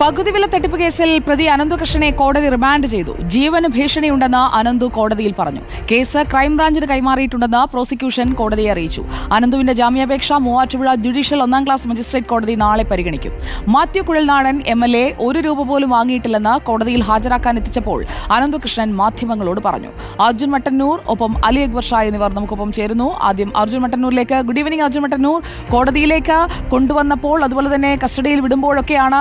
പകുതി വില തട്ടിപ്പ് കേസിൽ പ്രതി അനന്തകൃഷ്ണനെ കോടതി റിമാൻഡ് ചെയ്തു. ജീവന് ഭീഷണിയുണ്ടെന്ന് അനന്തു കോടതിയിൽ പറഞ്ഞു. കേസ് ക്രൈംബ്രാഞ്ചിന് കൈമാറിയിട്ടുണ്ടെന്ന് പ്രോസിക്യൂഷൻ കോടതിയെ അറിയിച്ചു. അനന്തുവിന്റെ ജാമ്യാപേക്ഷ മൂവാറ്റുപുഴ ജുഡീഷ്യൽ ഒന്നാം ക്ലാസ് മജിസ്ട്രേറ്റ് കോടതി നാളെ പരിഗണിക്കും. Mathew Kuzhalnadan M L A ഒരു രൂപ പോലും വാങ്ങിയിട്ടില്ലെന്ന് കോടതിയിൽ ഹാജരാക്കാൻ എത്തിച്ചപ്പോൾ അനന്തകൃഷ്ണൻ മാധ്യമങ്ങളോട് പറഞ്ഞു. അർജുൻ മട്ടന്നൂർ ഒപ്പം അലി അക്ബർ ഷാ എന്നിവർ നമുക്കൊപ്പം ചേരുന്നു. ആദ്യം Arjun മട്ടന്നൂരിലേക്ക്. Good evening Arjun Mattannur. കോടതിയിലേക്ക് കൊണ്ടുവന്നപ്പോൾ അതുപോലെ തന്നെ കസ്റ്റഡിയിൽ വിടുമ്പോഴൊക്കെയാണ്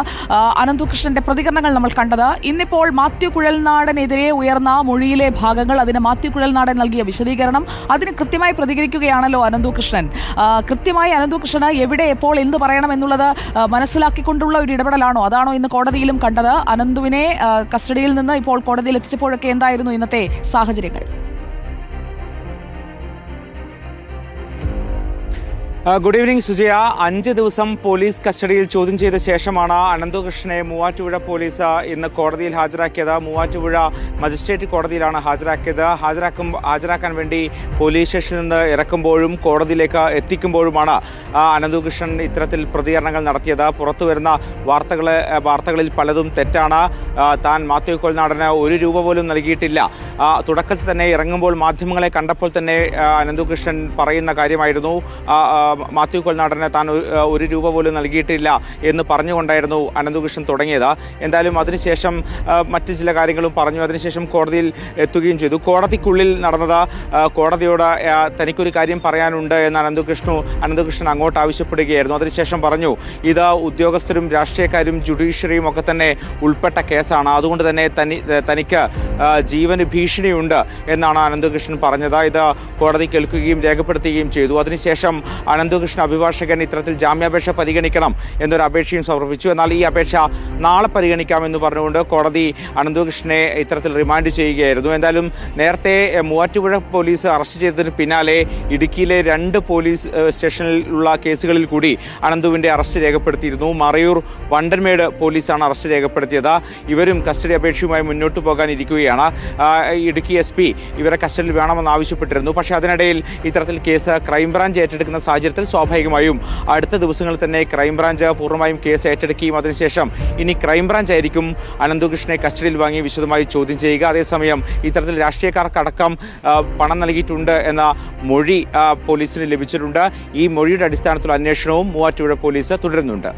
അനന്തകൃഷ്ണന്റെ പ്രതികരണങ്ങൾ നമ്മൾ കണ്ടത്. ഇന്നിപ്പോൾ മാത്യു കുഴൽനാടനെതിരെ ഉയർന്ന മൊഴിയിലെ ഭാഗങ്ങൾ അതിന് മാത്യു കുഴൽനാടൻ നൽകിയ വിശദീകരണം. അതിന് കൃത്യമായി പ്രതികരിക്കുകയാണല്ലോ അനന്തകൃഷ്ണൻ. കൃത്യമായി അനന്തകൃഷ്ണന് എവിടെ എപ്പോൾ എന്ത് പറയണം എന്നുള്ളത് മനസ്സിലാക്കിക്കൊണ്ടുള്ള ഒരു ഇടപെടലാണോ? അതാണോ ഇന്ന് കോടതിയിലും കണ്ടത്. അനന്തുവിനെ കസ്റ്റഡിയിൽ നിന്ന് ഇപ്പോൾ കോടതിയിൽ എത്തിച്ചപ്പോഴൊക്കെ എന്തായിരുന്നു ഇന്നത്തെ സാഹചര്യങ്ങൾ? Good evening Sujaya. അഞ്ച് ദിവസം പോലീസ് കസ്റ്റഡിയിൽ ചോദ്യം ചെയ്ത ശേഷമാണ് അനന്തകൃഷ്ണനെ മൂവാറ്റുപുഴ പോലീസ് ഇന്ന് കോടതിയിൽ ഹാജരാക്കിയത്. മൂവാറ്റുപുഴ മജിസ്ട്രേറ്റ് കോടതിയിലാണ് ഹാജരാക്കിയത്. ഹാജരാക്കും ഹാജരാക്കാൻ വേണ്ടി പോലീസ് സ്റ്റേഷനിൽ നിന്ന് ഇറക്കുമ്പോഴും കോടതിയിലേക്ക് എത്തിക്കുമ്പോഴുമാണ് അനന്തകൃഷ്ണൻ ഇത്തരത്തിൽ പ്രതികരണങ്ങൾ നടത്തിയത്. പുറത്തു വരുന്ന വാർത്തകൾ വാർത്തകളിൽ പലതും തെറ്റാണ്. താൻ മാത്യു കൊൽനാടന് ഒരു രൂപ പോലും നൽകിയിട്ടില്ല. തുടക്കത്തിൽ തന്നെ ഇറങ്ങുമ്പോൾ മാധ്യമങ്ങളെ കണ്ടപ്പോൾ തന്നെ അനന്തകൃഷ്ണൻ പറയുന്ന കാര്യമായിരുന്നു. മാത്യു കൊൽനാടനെ താൻ ഒരു- രൂപ പോലും നൽകിയിട്ടില്ല എന്ന് പറഞ്ഞുകൊണ്ടായിരുന്നു അനന്തകൃഷ്ണൻ തുടങ്ങിയത്. എന്തായാലും അതിനുശേഷം മറ്റ് ചില കാര്യങ്ങളും പറഞ്ഞു. അതിനുശേഷം കോടതിയിൽ എത്തുകയും ചെയ്തു. കോടതിക്കുള്ളിൽ നടന്നത് കോടതിയോട് തനിക്കൊരു കാര്യം പറയാനുണ്ട് എന്ന് അനന്തകൃഷ്ണു അനന്തകൃഷ്ണൻ അങ്ങോട്ട് ആവശ്യപ്പെടുകയായിരുന്നു. അതിനുശേഷം പറഞ്ഞു ഇത് ഉദ്യോഗസ്ഥരും രാഷ്ട്രീയക്കാരും ജുഡീഷ്യറിയും ഒക്കെ തന്നെ ഉൾപ്പെട്ട കേസാണ്. അതുകൊണ്ട് തന്നെ തനി തനിക്ക് ജീവന് ഭീഷണിയുണ്ട് എന്നാണ് അനന്തകൃഷ്ണൻ പറഞ്ഞത്. ഇത് കോടതി കേൾക്കുകയും രേഖപ്പെടുത്തുകയും ചെയ്തു. അതിനുശേഷം അനന്തകൃഷ്ണൻ അഭിഭാഷകൻ ഇത്തരത്തിൽ ജാമ്യാപേക്ഷ പരിഗണിക്കണം എന്നൊരു അപേക്ഷയും സമർപ്പിച്ചു. എന്നാൽ ഈ അപേക്ഷ നാളെ പരിഗണിക്കാമെന്ന് പറഞ്ഞുകൊണ്ട് കോടതി അനന്തകൃഷ്ണനെ ഇത്തരത്തിൽ റിമാൻഡ് ചെയ്യുകയായിരുന്നു. എന്തായാലും നേരത്തെ മൂവാറ്റുപുഴ പോലീസ് അറസ്റ്റ് ചെയ്തതിന് പിന്നാലെ ഇടുക്കിയിലെ രണ്ട് പോലീസ് സ്റ്റേഷനിലുള്ള കേസുകളിൽ കൂടി അനന്തുവിന്റെ അറസ്റ്റ് രേഖപ്പെടുത്തിയിരുന്നു. മറയൂർ വണ്ടൻമേട് പോലീസാണ് അറസ്റ്റ് രേഖപ്പെടുത്തിയത്. ഇവരും കസ്റ്റഡി അപേക്ഷയുമായി മുന്നോട്ട് പോകാനിരിക്കുകയാണ്. ഇടുക്കി എസ് പി ഇവരെ കസ്റ്റഡിയിൽ വേണമെന്ന് ആവശ്യപ്പെട്ടിരുന്നു പക്ഷേ അതിനിടയിൽ ഇത്തരത്തിൽ കേസ് ക്രൈംബ്രാഞ്ച് ഏറ്റെടുക്കുന്ന സാഹചര്യത്തിൽ സ്വാഭാവികമായും അടുത്ത ദിവസങ്ങളിൽ തന്നെ ക്രൈംബ്രാഞ്ച് പൂർണമായും കേസ് ഏറ്റെടുക്കുകയും അതിനുശേഷം ഇനി ക്രൈംബ്രാഞ്ച് ആയിരിക്കും അനന്തകൃഷ്ണനെ കസ്റ്റഡിയിൽ വാങ്ങി വിശദമായി ചോദ്യം ചെയ്യുക. അതേസമയം ഇത്തരത്തിൽ രാഷ്ട്രീയക്കാർക്കടക്കം പണം നൽകിയിട്ടുണ്ട് എന്ന മൊഴി പോലീസിന് ലഭിച്ചിട്ടുണ്ട്. ഈ മൊഴിയുടെ അടിസ്ഥാനത്തിലുള്ള അന്വേഷണവും മൂവാറ്റുപുഴ പോലീസ് തുടരുന്നുണ്ട്.